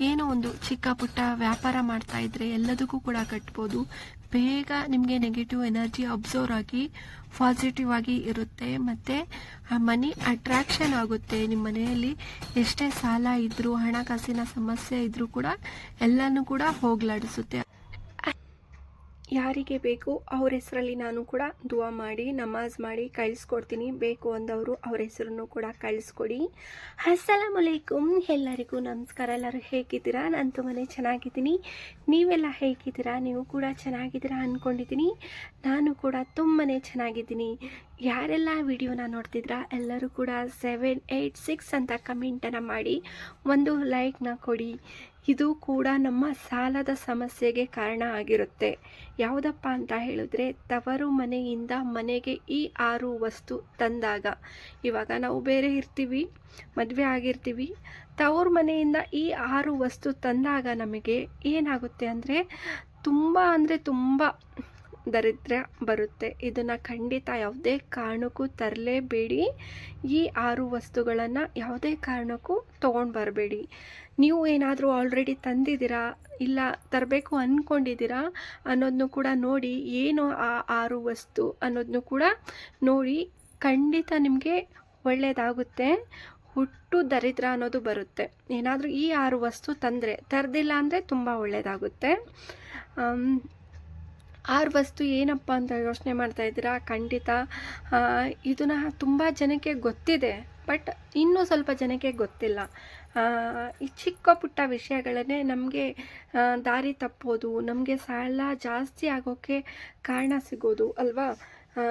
ಏನೋ ಒಂದು ಚಿಕ್ಕ ಪುಟ್ಟ ವ್ಯಾಪಾರ ಮಾಡ್ತಾ ಇದ್ರೆ ಎಲ್ಲದಕ್ಕೂ ಕೂಡ ಕಟ್ಬೋದು. ಬೇಗ ನಿಮಗೆ ನೆಗೆಟಿವ್ ಎನರ್ಜಿ ಅಬ್ಸರ್ವ್ ಆಗಿ ಪಾಸಿಟಿವ್ ಆಗಿ ಇರುತ್ತೆ. ಮತ್ತೆ ಆ ಮನಿ ಅಟ್ರಾಕ್ಷನ್ ಆಗುತ್ತೆ ನಿಮ್ಮ ಮನೆಯಲ್ಲಿ. ಎಷ್ಟೇ ಸಾಲ ಇದ್ರೂ, ಹಣಕಾಸಿನ ಸಮಸ್ಯೆ ಇದ್ರೂ ಕೂಡ ಎಲ್ಲನೂ ಕೂಡ ಹೋಗ್ಲಾಡಿಸುತ್ತೆ. ಯಾರಿಗೆ ಬೇಕು ಅವ್ರ ಹೆಸರಲ್ಲಿ ನಾನು ಕೂಡ ದುವಾ ಮಾಡಿ, ನಮಾಜ್ ಮಾಡಿ ಕಳಿಸ್ಕೊಡ್ತೀನಿ. ಬೇಕು ಅಂದವರು ಅವ್ರ ಹೆಸರನ್ನು ಕೂಡ ಕಳಿಸ್ಕೊಡಿ. ಅಸ್ಸಲಾಮ್ ಅಲೈಕುಮ್. ಎಲ್ಲರಿಗೂ ನಮಸ್ಕಾರ. ಎಲ್ಲರೂ ಹೇಗಿದ್ದೀರಾ? ನಾನು ತುಂಬಾ ಚೆನ್ನಾಗಿದ್ದೀನಿ. ನೀವೆಲ್ಲ ಹೇಗಿದ್ದೀರಾ? ನೀವು ಕೂಡ ಚೆನ್ನಾಗಿದ್ದೀರಾ ಅಂದ್ಕೊಂಡಿದ್ದೀನಿ ನಾನು ಕೂಡ ತುಂಬಾ ಚೆನ್ನಾಗಿದ್ದೀನಿ. ಯಾರೆಲ್ಲ ವಿಡಿಯೋನ ನೋಡ್ತಿದ್ರಾ ಎಲ್ಲರೂ ಕೂಡ ಸೆವೆನ್ ಏಯ್ಟ್ ಸಿಕ್ಸ್ ಅಂತ ಕಮೆಂಟನ್ನು ಮಾಡಿ ಒಂದು ಲೈಕ್ನ ಕೊಡಿ. ಇದು ಕೂಡ ನಮ್ಮ ಸಾಲದ ಸಮಸ್ಯೆಗೆ ಕಾರಣ ಆಗಿರುತ್ತೆ. ಯಾವುದಪ್ಪ ಅಂತ ಹೇಳಿದ್ರೆ, ತವರು ಮನೆಯಿಂದ ಮನೆಗೆ ಈ ಆರು ವಸ್ತು ತಂದಾಗ. ಇವಾಗ ನಾವು ಬೇರೆ ಇರ್ತೀವಿ, ಮದುವೆ ಆಗಿರ್ತೀವಿ. ತವರು ಮನೆಯಿಂದ ಈ ಆರು ವಸ್ತು ತಂದಾಗ ನಮಗೆ ಏನಾಗುತ್ತೆ ಅಂದರೆ, ತುಂಬ ಅಂದರೆ ತುಂಬ ದರಿದ್ರ ಬರುತ್ತೆ. ಇದನ್ನು ಖಂಡಿತ ಯಾವುದೇ ಕಾರಣಕ್ಕೂ ತರಲೇಬೇಡಿ. ಈ ಆರು ವಸ್ತುಗಳನ್ನು ಯಾವುದೇ ಕಾರಣಕ್ಕೂ ತೊಗೊಂಡು ಬರಬೇಡಿ. ನೀವು ಏನಾದರೂ ಆಲ್ರೆಡಿ ತಂದಿದ್ದೀರಾ? ಇಲ್ಲ ತರಬೇಕು ಅಂದ್ಕೊಂಡಿದ್ದೀರಾ ಅನ್ನೋದನ್ನು ಕೂಡ ನೋಡಿ ಏನು ಆ ಆರು ವಸ್ತು ಅನ್ನೋದನ್ನು ಕೂಡ ನೋಡಿ ಖಂಡಿತ ನಿಮಗೆ ಒಳ್ಳೆಯದಾಗುತ್ತೆ ಹುಟ್ಟು ದರಿದ್ರ ಅನ್ನೋದು ಬರುತ್ತೆ. ಏನಾದರೂ ಈ ಆರು ವಸ್ತು ತಂದರೆ, ತರದಿಲ್ಲ ಅಂದರೆ ತುಂಬ ಒಳ್ಳೆಯದಾಗುತ್ತೆ ಆರು ವಸ್ತು ಏನಪ್ಪ ಅಂತ ಯೋಚನೆ ಮಾಡ್ತಾ ಇದ್ದೀರಾ? ಖಂಡಿತ. ಇದನ್ನು ತುಂಬ ಜನಕ್ಕೆ ಗೊತ್ತಿದೆ, ಬಟ್ ಇನ್ನೂ ಸ್ವಲ್ಪ ಜನಕ್ಕೆ ಗೊತ್ತಿಲ್ಲ. ಈ ಚಿಕ್ಕ ಪುಟ್ಟ ವಿಷಯಗಳನ್ನೇ ನಮಗೆ ದಾರಿ ತಪ್ಪೋದು, ನಮಗೆ ಸಾಲ ಜಾಸ್ತಿ ಆಗೋಕ್ಕೆ ಕಾರಣ ಸಿಗೋದು, ಅಲ್ವಾ?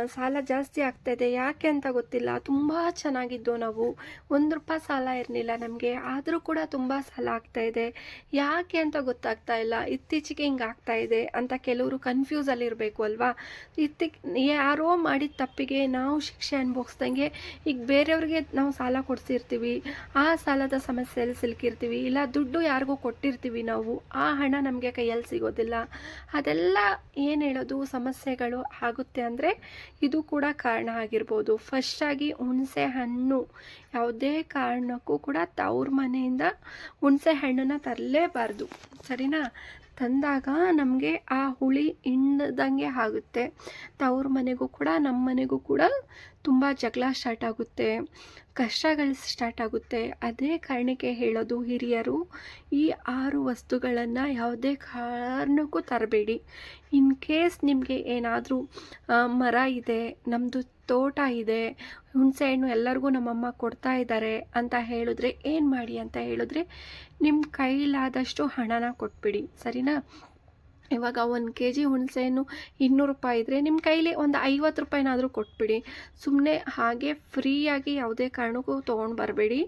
ಸಾಲ ಜಾಸ್ತಿ ಆಗ್ತಾಯಿದೆ ಯಾಕೆ ಅಂತ ಗೊತ್ತಿಲ್ಲ. ತುಂಬ ಚೆನ್ನಾಗಿದ್ದೋ ನಾವು. ಒಂದು ರೂಪಾಯಿ ಸಾಲ ಇರಲಿಲ್ಲ ನಮಗೆ. ಆದರೂ ಕೂಡ ತುಂಬ ಸಾಲ ಆಗ್ತಾಯಿದೆ ಯಾಕೆ ಅಂತ ಗೊತ್ತಾಗ್ತಾ ಇಲ್ಲ. ಇತ್ತೀಚೆಗೆ ಹಿಂಗೆ ಆಗ್ತಾ ಇದೆ ಅಂತ ಕೆಲವರು ಕನ್ಫ್ಯೂಸಲ್ಲಿ ಇರಬೇಕು ಅಲ್ವಾ? ಇತ್ತಿ ಯಾರೋ ಮಾಡಿದ ತಪ್ಪಿಗೆ ನಾವು ಶಿಕ್ಷೆ ಅನುಭವಿಸ್ದಂಗೆ ಈಗ ಬೇರೆಯವ್ರಿಗೆ ನಾವು ಸಾಲ ಕೊಡಿಸಿರ್ತೀವಿ. ಆ ಸಾಲದ ಸಮಸ್ಯೆಯಲ್ಲಿ ಸಿಲುಕಿರ್ತೀವಿ. ಇಲ್ಲ ದುಡ್ಡು ಯಾರಿಗೂ ಕೊಟ್ಟಿರ್ತೀವಿ ನಾವು. ಆ ಹಣ ನಮಗೆ ಕೈಯಲ್ಲಿ ಸಿಗೋದಿಲ್ಲ. ಅದೆಲ್ಲ ಏನು ಹೇಳೋದು? ಸಮಸ್ಯೆಗಳು ಆಗುತ್ತೆ ಅಂದರೆ ಇದು ಕೂಡ ಕಾರಣ ಆಗಿರ್ಬೋದು. ಫಸ್ಟಾಗಿ ಹುಣಸೆ ಹಣ್ಣು. ಯಾವುದೇ ಕಾರಣಕ್ಕೂ ಕೂಡ ತವ್ರ ಮನೆಯಿಂದ ಹುಣಸೆ ಹಣ್ಣನ್ನು ತರಲೇಬಾರ್ದು. ಸರಿನಾ? ತಂದಾಗ ನಮಗೆ ಆ ಹುಳಿ ಹಿಂಡ್ದಂಗೆ ಆಗುತ್ತೆ. ತವ್ರ ಮನೆಗೂ ಕೂಡ ನಮ್ಮ ಮನೆಗೂ ಕೂಡ ತುಂಬ ಜಗಳ ಸ್ಟಾರ್ಟ್ ಆಗುತ್ತೆ. ಕಷ್ಟಗಳು ಸ್ಟಾರ್ಟ್ ಆಗುತ್ತೆ. ಅದೇ ಕಾರಣಕ್ಕೆ ಹೇಳೋದು ಹಿರಿಯರು, ಈ ಆರು ವಸ್ತುಗಳನ್ನು ಯಾವುದೇ ಕಾರಣಕ್ಕೂ ತರಬೇಡಿ. ಇನ್ ಕೇಸ್ ನಿಮಗೆ ಏನಾದರೂ ಮರ ಇದೆ ನಮ್ಮದು ತೋಟ ಇದೆ, ಹುಣಸೆ ಹಣ್ಣು ಎಲ್ಲರಿಗೂ ನಮ್ಮಮ್ಮ ಕೊಡ್ತಾ ಇದ್ದಾರೆ ಅಂತ ಹೇಳಿದ್ರೆ ಏನು ಮಾಡಿ ಅಂತ ಹೇಳಿದ್ರೆ ನಿಮ್ಮ ಕೈಲಾದಷ್ಟು ಹಣನ ಕೊಟ್ಬಿಡಿ, ಸರಿನಾ? ಇವಾಗ ಒಂದು ಕೆ ಜಿ ಹುಣಸೆಹಣ್ಣು ಇನ್ನೂರು ರೂಪಾಯಿ ಇದ್ದರೆ ನಿಮ್ಮ ಕೈಲಿ ಒಂದು ಐವತ್ತು ರೂಪಾಯಿನಾದರೂ ಕೊಟ್ಬಿಡಿ. ಸುಮ್ಮನೆ ಹಾಗೆ ಫ್ರೀಯಾಗಿ ಯಾವುದೇ ಕಾರಣಕ್ಕೂ ತೊಗೊಂಡು ಬರಬೇಡಿ.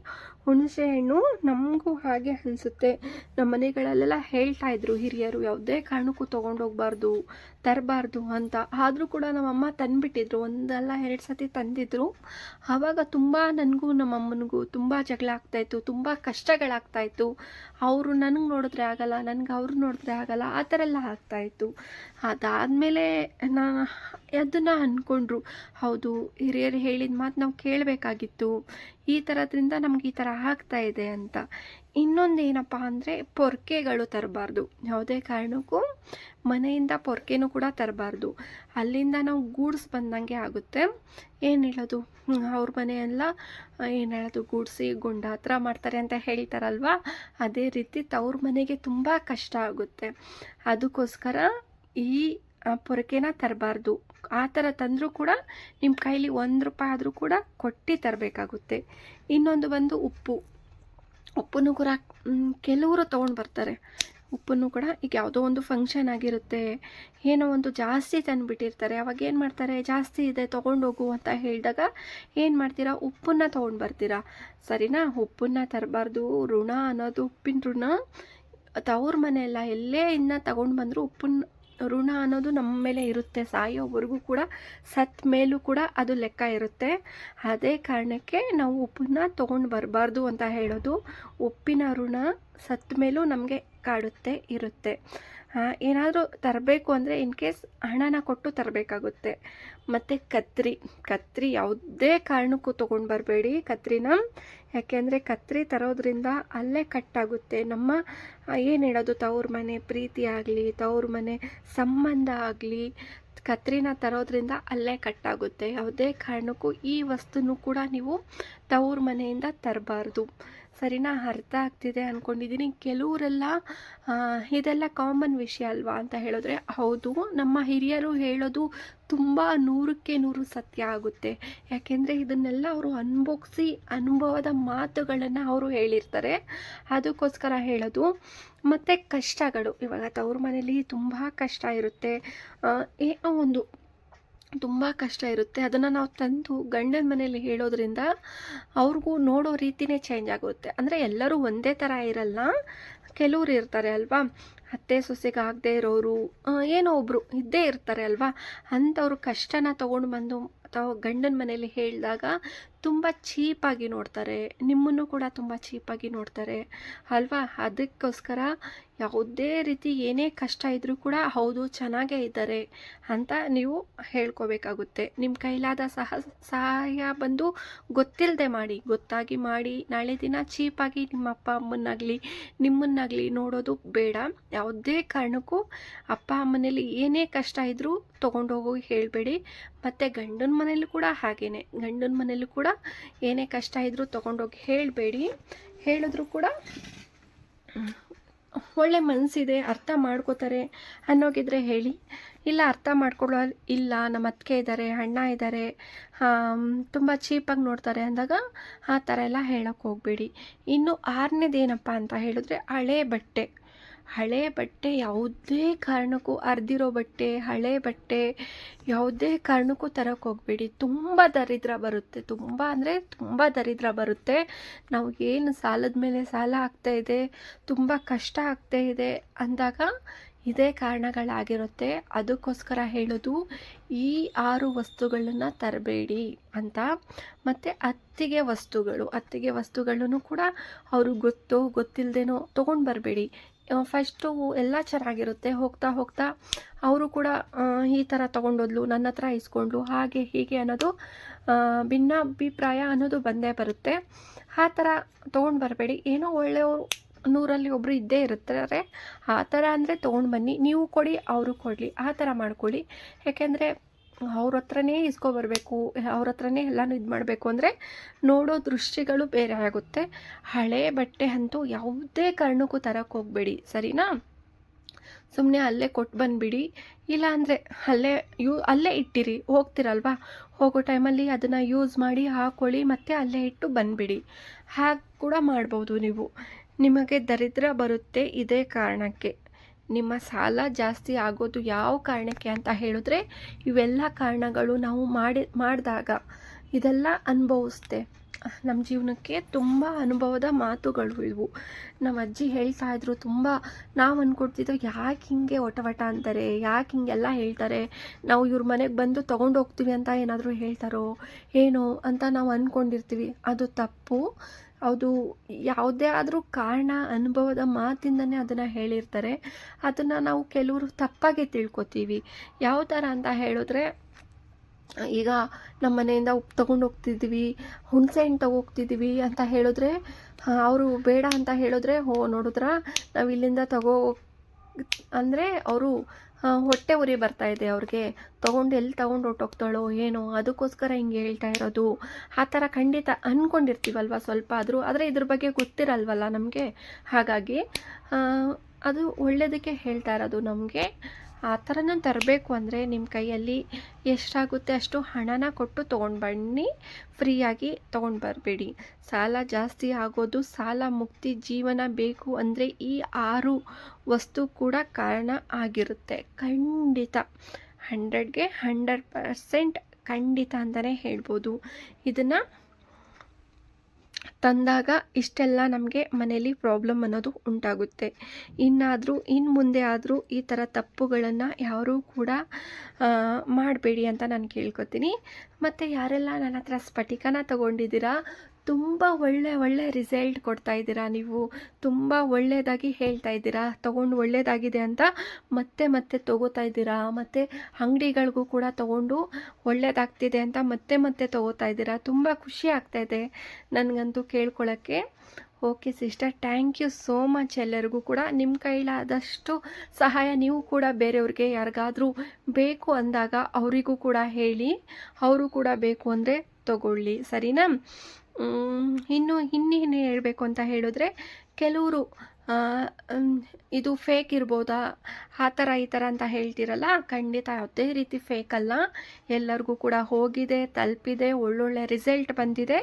ಹುಣಸೆಹಣ್ಣು ನಮಗೂ ಹಾಗೆ ಅನಿಸುತ್ತೆ. ನಮ್ಮ ಮನೆಗಳಲ್ಲೆಲ್ಲ ಹೇಳ್ತಾ ಇದ್ರು ಹಿರಿಯರು, ಯಾವುದೇ ಕಾರಣಕ್ಕೂ ತೊಗೊಂಡೋಗ್ಬಾರ್ದು ತರಬಾರ್ದು ಅಂತ. ಆದರೂ ಕೂಡ ನಮ್ಮಮ್ಮ ತಂದುಬಿಟ್ಟಿದ್ರು. ಒಂದಲ್ಲ ಎರಡು ಸತಿ ತಂದಿದ್ರು. ಆವಾಗ ತುಂಬ ನನಗೂ ನಮ್ಮಮ್ಮನಿಗೂ ತುಂಬ ಜಗಳ ಆಗ್ತಾಯಿತ್ತು ತುಂಬ ಕಷ್ಟಗಳಾಗ್ತಾಯಿತ್ತು ಅವರು ನನಗೆ ನೋಡಿದ್ರೆ ಆಗಲ್ಲ, ನನಗೆ ಅವ್ರು ನೋಡಿದ್ರೆ ಆಗಲ್ಲ, ಆ ಥರ ಎಲ್ಲ ಆಗ್ತಾಯಿತ್ತು ಅದಾದಮೇಲೆ ನಾನು ಅದನ್ನು ಅಂದ್ಕೊಂಡ್ರು ಹೌದು, ಹಿರಿಯರು ಹೇಳಿದ ಮಾತು ನಾವು ಕೇಳಬೇಕಾಗಿತ್ತು. ಈ ಥರದ್ರಿಂದ ನಮ್ಗೆ ಈ ಥರ ಆಗ್ತಾ ಇದೆ ಅಂತ. ಇನ್ನೊಂದು ಏನಪ್ಪ ಅಂದರೆ ಪೊರ್ಕೆಗಳು ತರಬಾರ್ದು. ಯಾವುದೇ ಕಾರಣಕ್ಕೂ ಮನೆಯಿಂದ ಪೊರ್ಕೆನೂ ಕೂಡ ತರಬಾರ್ದು. ಅಲ್ಲಿಂದ ನಾವು ಗೂಡ್ಸ್ ಬಂದಂಗೆ ಆಗುತ್ತೆ. ಏನು ಹೇಳೋದು? ಅವ್ರ ಮನೆಯೆಲ್ಲ ಏನು ಹೇಳೋದು? ಗೂಡ್ಸಿ ಗುಂಡ ಹತ್ರ ಮಾಡ್ತಾರೆ ಅಂತ ಹೇಳ್ತಾರಲ್ವ? ಅದೇ ರೀತಿ ತವ್ರ ಮನೆಗೆ ತುಂಬ ಕಷ್ಟ ಆಗುತ್ತೆ. ಅದಕ್ಕೋಸ್ಕರ ಈ ಪೊರಕೆನ ತರಬಾರ್ದು. ಆ ಥರ ತಂದರೂ ಕೂಡ ನಿಮ್ಮ ಕೈಲಿ ಒಂದು ರೂಪಾಯಿ ಆದರೂ ಕೂಡ ಕೊಟ್ಟು ತರಬೇಕಾಗುತ್ತೆ. ಇನ್ನೊಂದು ಬಂದು ಉಪ್ಪು. ಉಪ್ಪನ್ನು ಕೂಡ ಕೆಲವರು ತೊಗೊಂಡು ಬರ್ತಾರೆ. ಉಪ್ಪನ್ನು ಕೂಡ ಈಗ ಯಾವುದೋ ಒಂದು ಫಂಕ್ಷನ್ ಆಗಿರುತ್ತೆ. ಏನೋ ಒಂದು ಜಾಸ್ತಿ ತಂದುಬಿಟ್ಟಿರ್ತಾರೆ. ಅವಾಗ ಏನು ಮಾಡ್ತಾರೆ? ಜಾಸ್ತಿ ಇದೆ, ತೊಗೊಂಡೋಗು ಅಂತ ಹೇಳಿದಾಗ ಏನು ಮಾಡ್ತೀರಾ? ಉಪ್ಪನ್ನು ತೊಗೊಂಡು ಬರ್ತೀರಾ? ಸರಿನಾ? ಉಪ್ಪನ್ನು ತರಬಾರ್ದು. ಋಣ ಅನ್ನೋದು ಉಪ್ಪಿನ ಋಣ. ತವ್ರ ಮನೆಯೆಲ್ಲ ಎಲ್ಲೇ ಇನ್ನು ತಗೊಂಡು ಬಂದರೂ ಉಪ್ಪಿನ ಋಣ ಅನ್ನೋದು ನಮ್ಮ ಮೇಲೆ ಇರುತ್ತೆ. ಸಾಯೋವರೆಗೂ ಕೂಡ ಸತ್ತ ಮೇಲೂ ಕೂಡ ಅದು ಲೆಕ್ಕ ಇರುತ್ತೆ. ಅದೇ ಕಾರಣಕ್ಕೆ ನಾವು ಉಪ್ಪನ್ನ ತೊಗೊಂಡು ಬರಬಾರ್ದು ಅಂತ ಹೇಳೋದು. ಉಪ್ಪಿನ ಋಣ ಸತ್ ಮೇಲೂ ನಮಗೆ ಕಾಡುತ್ತೆ, ಇರುತ್ತೆ. ಏನಾದರೂ ತರಬೇಕು ಅಂದರೆ ಇನ್ ಕೇಸ್ ಹಣನ ಕೊಟ್ಟು ತರಬೇಕಾಗುತ್ತೆ. ಮತ್ತು ಕತ್ರಿ ಕತ್ರಿ ಯಾವುದೇ ಕಾರಣಕ್ಕೂ ತೊಗೊಂಡು ಬರಬೇಡಿ. ಕತ್ರಿನ, ಯಾಕೆಂದರೆ ಕತ್ರಿ ತರೋದ್ರಿಂದ ಅಲ್ಲೇ ಕಟ್ಟಾಗುತ್ತೆ. ನಮ್ಮ ಏನು ಹೇಳೋದು? ತವ್ರ ಮನೆ ಪ್ರೀತಿ ಆಗಲಿ, ತವ್ರ ಮನೆ ಸಂಬಂಧ ಆಗಲಿ, ಕತ್ರಿನ ತರೋದ್ರಿಂದ ಅಲ್ಲೇ ಕಟ್ಟಾಗುತ್ತೆ. ಯಾವುದೇ ಕಾರಣಕ್ಕೂ ಈ ವಸ್ತುನೂ ಕೂಡ ನೀವು ತವ್ರ ಮನೆಯಿಂದ ತರಬಾರ್ದು. ಸರಿನಾ ಅರ್ಥ ಆಗ್ತಿದೆ ಅಂದ್ಕೊಂಡಿದ್ದೀನಿ ಕೆಲವರೆಲ್ಲ ಇದೆಲ್ಲ ಕಾಮನ್ ವಿಷಯ ಅಲ್ವಾ ಅಂತ ಹೇಳಿದ್ರೆ, ಹೌದು. ನಮ್ಮ ಹಿರಿಯರು ಹೇಳೋದು ತುಂಬ ನೂರಕ್ಕೆ ನೂರು ಸತ್ಯ ಆಗುತ್ತೆ. ಯಾಕೆಂದರೆ ಇದನ್ನೆಲ್ಲ ಅವರು ಅನುಭವಿಸಿ ಅನುಭವದ ಮಾತುಗಳನ್ನು ಅವರು ಹೇಳಿರ್ತಾರೆ. ಅದಕ್ಕೋಸ್ಕರ ಹೇಳೋದು. ಮತ್ತು ಕಷ್ಟಗಳು. ಇವಾಗ ತವ್ರ ಮನೇಲಿ ತುಂಬ ಕಷ್ಟ ಇರುತ್ತೆ. ಏನೋ ಒಂದು ತುಂಬ ಕಷ್ಟ ಇರುತ್ತೆ. ಅದನ್ನು ನಾವು ತಂದು ಗಂಡನ ಮನೇಲಿ ಹೇಳೋದ್ರಿಂದ ಅವ್ರಿಗೂ ನೋಡೋ ರೀತಿನೇ ಚೇಂಜ್ ಆಗುತ್ತೆ. ಅಂದರೆ ಎಲ್ಲರೂ ಒಂದೇ ಥರ ಇರಲ್ಲ. ಕೆಲವ್ರು ಇರ್ತಾರೆ ಅಲ್ವಾ? ಅತ್ತೆ, ಸೊಸೆಗೆ ಆಗದೆ ಇರೋರು ಏನೋ ಒಬ್ಬರು ಇದ್ದೇ ಇರ್ತಾರೆ ಅಲ್ವಾ? ಅಂಥವ್ರು ಕಷ್ಟನ ತೊಗೊಂಡು ಬಂದು ಅಥವಾ ಗಂಡನ ಮನೇಲಿ ಹೇಳಿದಾಗ ತುಂಬ ಚೀಪಾಗಿ ನೋಡ್ತಾರೆ. ನಿಮ್ಮನ್ನು ಕೂಡ ತುಂಬ ಚೀಪಾಗಿ ನೋಡ್ತಾರೆ. ಅಲ್ವಾ? ಅದಕ್ಕೋಸ್ಕರ ಯಾವುದೇ ರೀತಿ ಏನೇ ಕಷ್ಟ ಇದ್ದರೂ ಕೂಡ ಹೌದು, ಚೆನ್ನಾಗೇ ಇದ್ದಾರೆ ಅಂತ ನೀವು ಹೇಳ್ಕೋಬೇಕಾಗುತ್ತೆ. ನಿಮ್ಮ ಕೈಲಾದ ಸಹ, ಸಹಾಯ ಬಂದು ಗೊತ್ತಿಲ್ಲದೆ ಮಾಡಿ, ಗೊತ್ತಾಗಿ ಮಾಡಿ, ನಾಳೆ ದಿನ ಚೀಪಾಗಿ ನಿಮ್ಮ ಅಪ್ಪ ಅಮ್ಮನಾಗಲಿ ನಿಮ್ಮನ್ನಾಗಲಿ ನೋಡೋದು ಬೇಡ. ಯಾವುದೇ ಕಾರಣಕ್ಕೂ ಅಪ್ಪ ಅಮ್ಮನೇಲಿ ಏನೇ ಕಷ್ಟ ಇದ್ದರೂ ತೊಗೊಂಡೋಗಿ ಹೇಳಬೇಡಿ. ಮತ್ತು ಗಂಡನ ಮನೇಲಿ ಕೂಡ ಹಾಗೇ ಗಂಡನ ಮನೇಲಿ ಕೂಡ ಏನೇ ಕಷ್ಟ ಇದ್ದರೂ ತೊಗೊಂಡೋಗಿ ಹೇಳಬೇಡಿ. ಹೇಳಿದ್ರು ಕೂಡ ಒಳ್ಳೆ ಮನಸ್ಸಿದೆ ಅರ್ಥ ಮಾಡ್ಕೋತಾರೆ ಅನ್ನೋಗಿದ್ರೆ ಹೇಳಿ. ಇಲ್ಲ, ಅರ್ಥ ಮಾಡ್ಕೊಳ್ಳೋ ಇಲ್ಲ, ನಮ್ಮ ಅತ್ತಿಗೆ ಇದ್ದಾರೆ, ಅಣ್ಣ ಇದ್ದಾರೆ ತುಂಬ ಚೀಪಾಗಿ ನೋಡ್ತಾರೆ ಅಂದಾಗ ಆ ಥರ ಎಲ್ಲ ಹೇಳೋಕ್ಕೆ ಹೋಗಬೇಡಿ. ಇನ್ನು ಆರನೇದೇನಪ್ಪ ಅಂತ ಹೇಳಿದ್ರೆ ಹಳೆ ಬಟ್ಟೆ. ಹಳೆ ಬಟ್ಟೆ ಯಾವುದೇ ಕಾರಣಕ್ಕೂ, ಹರ್ದಿರೋ ಬಟ್ಟೆ, ಹಳೆ ಬಟ್ಟೆ ಯಾವುದೇ ಕಾರಣಕ್ಕೂ ತರಕ್ಕೆ ಹೋಗಬೇಡಿ. ತುಂಬ ದರಿದ್ರ ಬರುತ್ತೆ. ತುಂಬ ಅಂದರೆ ತುಂಬ ದರಿದ್ರ ಬರುತ್ತೆ. ನಾವು ಏನು ಸಾಲದ ಮೇಲೆ ಸಾಲ ಆಗ್ತಾ ಇದೆ, ತುಂಬ ಕಷ್ಟ ಆಗ್ತಾ ಇದೆ ಅಂದಾಗ ಇದೇ ಕಾರಣಗಳಾಗಿರುತ್ತೆ. ಅದಕ್ಕೋಸ್ಕರ ಹೇಳೋದು, ಈ ಆರು ವಸ್ತುಗಳನ್ನು ತರಬೇಡಿ ಅಂತ. ಮತ್ತು ಅತ್ತಿಗೆ ವಸ್ತುಗಳು, ಅತ್ತಿಗೆ ವಸ್ತುಗಳನ್ನು ಕೂಡ ಅವ್ರಿಗೆ ಗೊತ್ತೋ ಗೊತ್ತಿಲ್ಲದೇನೋ ತೊಗೊಂಡು ಬರಬೇಡಿ. ಫಸ್ಟು ಎಲ್ಲ ಚೆನ್ನಾಗಿರುತ್ತೆ. ಹೋಗ್ತಾ ಹೋಗ್ತಾ ಅವರು ಕೂಡ ಈ ಥರ ತೊಗೊಂಡೋದ್ಲು, ನನ್ನ ಹತ್ರ ಇಸ್ಕೊಂಡ್ಲು, ಹಾಗೆ ಹೀಗೆ ಅನ್ನೋದು ಭಿನ್ನಾಭಿಪ್ರಾಯ ಅನ್ನೋದು ಬಂದೇ ಬರುತ್ತೆ. ಆ ಥರ ತೊಗೊಂಡು ಬರಬೇಡಿ. ಏನೋ ಒಳ್ಳೆಯವರು ನೂರಲ್ಲಿ ಒಬ್ಬರು ಇದ್ದೇ ಇರುತ್ತಾರೆ ಆ ಥರ ಅಂದರೆ ತೊಗೊಂಡು ಬನ್ನಿ. ನೀವು ಕೊಡಿ, ಅವರು ಕೊಡಲಿ. ಆ ಥರ ಮಾಡ್ಕೊಳ್ಳಿ. ಯಾಕೆಂದರೆ ಅವ್ರ ಹತ್ರನೇ ಇಸ್ಕೊಬರಬೇಕು, ಅವ್ರ ಹತ್ರನೇ ಎಲ್ಲನೂ ಇದು ಮಾಡಬೇಕು ಅಂದರೆ ನೋಡೋ ದೃಷ್ಟಿಗಳು ಬೇರೆ ಆಗುತ್ತೆ. ಹಳೆ ಬಟ್ಟೆ ಅಂತೂ ಯಾವುದೇ ಕಾರಣಕ್ಕೂ ತರಕ್ಕೆ ಹೋಗಬೇಡಿ, ಸರಿನಾ? ಸುಮ್ಮನೆ ಅಲ್ಲೇ ಕೊಟ್ಟು ಬಂದುಬಿಡಿ. ಇಲ್ಲ ಅಂದರೆ ಅಲ್ಲೇ ಯೂ, ಅಲ್ಲೇ ಇಟ್ಟಿರಿ, ಹೋಗ್ತಿರಲ್ವಾ? ಹೋಗೋ ಟೈಮಲ್ಲಿ ಅದನ್ನು ಯೂಸ್ ಮಾಡಿ ಹಾಕೊಳ್ಳಿ, ಮತ್ತು ಅಲ್ಲೇ ಇಟ್ಟು ಬಂದುಬಿಡಿ. ಹಾಗೆ ಕೂಡ ಮಾಡ್ಬೋದು ನೀವು. ನಿಮಗೆ ದರಿದ್ರ ಬರುತ್ತೆ ಇದೇ ಕಾರಣಕ್ಕೆ. ನಿಮ್ಮ ಸಾಲ ಜಾಸ್ತಿ ಆಗೋದು ಯಾವ ಕಾರಣಕ್ಕೆ ಅಂತ ಹೇಳಿದ್ರೆ ಇವೆಲ್ಲ ಕಾರಣಗಳು ನಾವು ಮಾಡಿ, ಮಾಡಿದಾಗ ಇದೆಲ್ಲ ಅನುಭವಿಸ್ದೆ. ನಮ್ಮ ಜೀವನಕ್ಕೆ ತುಂಬ ಅನುಭವದ ಮಾತುಗಳು ಇವು. ನಮ್ಮ ಅಜ್ಜಿ ಹೇಳ್ತಾ ಇದ್ರು ತುಂಬ, ನಾವು ಅಂದ್ಕೊಡ್ತಿದ್ದೋ ಯಾಕೆ ಹಿಂಗೆ ಒಟವಟ ಅಂತಾರೆ, ಯಾಕೆ ಹಿಂಗೆಲ್ಲ ಹೇಳ್ತಾರೆ, ನಾವು ಇವ್ರ ಮನೆಗೆ ಬಂದು ತೊಗೊಂಡು ಹೋಗ್ತೀವಿ ಅಂತ ಏನಾದರೂ ಹೇಳ್ತಾರೋ ಏನೋ ಅಂತ ನಾವು ಅಂದ್ಕೊಂಡಿರ್ತೀವಿ ಅದು ತಪ್ಪು. ಅದು ಯಾವುದೇ ಆದರೂ ಕಾರಣ, ಅನುಭವದ ಮಾತಿಂದನೇ ಅದನ್ನು ಹೇಳಿರ್ತಾರೆ. ಅದನ್ನು ನಾವು ಕೆಲವರು ತಪ್ಪಾಗಿ ತಿಳ್ಕೊತೀವಿ. ಯಾವ ಥರ ಅಂತ ಹೇಳಿದ್ರೆ ಈಗ ನಮ್ಮ ಮನೆಯಿಂದ ಉಪ್ಪು ತೊಗೊಂಡು ಹೋಗ್ತಿದ್ವಿ ಹುಣಸೆ ಹಣ್ಣು ತಗೋಗ್ತಿದ್ದೀವಿ ಅಂತ ಹೇಳಿದ್ರೆ ಅವರು ಬೇಡ ಅಂತ ಹೇಳಿದ್ರೆ, ಹೋ, ನೋಡಿದ್ರ, ನಾವು ಇಲ್ಲಿಂದ ತಗೋ ಅಂದರೆ ಅವರು ಹೊಟ್ಟೆ ಉರಿ ಬರ್ತಾ ಇದೆ ಅವ್ರಿಗೆ. ತೊಗೊಂಡು ಎಲ್ಲಿ ತೊಗೊಂಡು ಹೊಟ್ಟೋಗ್ತಾಳೋ ಏನೋ, ಅದಕ್ಕೋಸ್ಕರ ಹಿಂಗೆ ಹೇಳ್ತಾ ಇರೋದು. ಆ ಥರ ಖಂಡಿತ ಅಂದ್ಕೊಂಡಿರ್ತೀವಲ್ವ ಸ್ವಲ್ಪ ಆದರೂ, ಆದರೆ ಇದ್ರ ಬಗ್ಗೆ ಗೊತ್ತಿರಲ್ವಲ್ಲ ನಮಗೆ. ಹಾಗಾಗಿ ಅದು ಒಳ್ಳೆಯದಕ್ಕೆ ಹೇಳ್ತಾ ಇರೋದು ನಮಗೆ. ಆ ಥರನ ತರಬೇಕು ಅಂದರೆ ನಿಮ್ಮ ಕೈಯಲ್ಲಿ ಎಷ್ಟಾಗುತ್ತೆ ಅಷ್ಟು ಹಣನ ಕೊಟ್ಟು ತೊಗೊಂಡು ಬನ್ನಿ ಫ್ರೀಯಾಗಿ ತೊಗೊಂಡು ಬರಬೇಡಿ ಸಾಲ ಜಾಸ್ತಿ ಆಗೋದು, ಸಾಲ ಮುಕ್ತಿ ಜೀವನ ಬೇಕು ಅಂದರೆ ಈ ಆರು ವಸ್ತು ಕೂಡ ಕಾರಣ ಆಗಿರುತ್ತೆ. ಖಂಡಿತ. ಹಂಡ್ರೆಡ್ಗೆ ಹಂಡ್ರೆಡ್ ಪರ್ಸೆಂಟ್ ಖಂಡಿತ ಅಂತಲೇ ಹೇಳ್ಬೋದು. ಇದನ್ನು ತಂದಾಗ ಇಷ್ಟೆಲ್ಲ ನಮಗೆ ಮನೇಲಿ ಪ್ರಾಬ್ಲಮ್ ಅನ್ನೋದು ಉಂಟಾಗುತ್ತೆ. ಇನ್ನಾದರೂ ಇನ್ನು ಮುಂದೆ ಆದರೂ ಈ ಥರ ತಪ್ಪುಗಳನ್ನು ಯಾರೂ ಕೂಡ ಮಾಡಬೇಡಿ ಅಂತ ನಾನು ಕೇಳ್ಕೊತೀನಿ. ಮತ್ತು ಯಾರೆಲ್ಲ ನನ್ನ ಹತ್ರ ಸ್ಫಟಿಕನ ತಗೊಂಡಿದ್ದೀರಾ ತುಂಬ ಒಳ್ಳೆ ಒಳ್ಳೆ ರಿಸಲ್ಟ್ ಕೊಡ್ತಾ ಇದ್ದೀರಾ ನೀವು? ತುಂಬ ಒಳ್ಳೆಯದಾಗಿ ಹೇಳ್ತಾ ಇದ್ದೀರಾ? ತೊಗೊಂಡು ಒಳ್ಳೆಯದಾಗಿದೆ ಅಂತ ಮತ್ತೆ ಮತ್ತೆ ತೊಗೋತಾ ಇದ್ದೀರಾ? ಮತ್ತು ಅಂಗಡಿಗಳಿಗೂ ಕೂಡ ತೊಗೊಂಡು ಒಳ್ಳೆಯದಾಗ್ತಿದೆ ಅಂತ ಮತ್ತೆ ಮತ್ತೆ ತೊಗೋತಾ ಇದ್ದೀರಾ? ತುಂಬ ಖುಷಿ ಆಗ್ತಾ ಇದೆ ನನಗಂತೂ ಕೇಳ್ಕೊಳ್ಳೋಕ್ಕೆ. Okay sister, thank you so much ಎಲ್ಲರಿಗೂ ಕೂಡ. ನಿಮ್ಮ ಕೈಲಾದಷ್ಟು ಸಹಾಯ ನೀವು ಕೂಡ ಬೇರೆಯವ್ರಿಗೆ ಯಾರಿಗಾದರೂ ಬೇಕು ಅಂದಾಗ ಅವರಿಗೂ ಕೂಡ ಹೇಳಿ. ಅವರು ಕೂಡ ಬೇಕು ಅಂದರೆ ತಗೊಳ್ಳಿ, ಸರಿನಾ? ಇನ್ನು, ಇನ್ನೇನು ಹೇಳಬೇಕು ಅಂತ ಹೇಳಿದ್ರೆ, ಕೆಲವರು ಇದು ಫೇಕ್ ಇರ್ಬೋದಾ? ಆ ಥರ, ಈ ಥರ ಅಂತ ಹೇಳ್ತಿರಲ್ಲ? ಖಂಡಿತ ಯಾವುದೇ ರೀತಿ ಫೇಕ್ ಅಲ್ಲ. ಎಲ್ಲರಿಗೂ ಕೂಡ ಹೋಗಿದೆ, ತಲುಪಿದೆ, ಒಳ್ಳೊಳ್ಳೆ ರಿಸಲ್ಟ್ ಬಂದಿದೆ.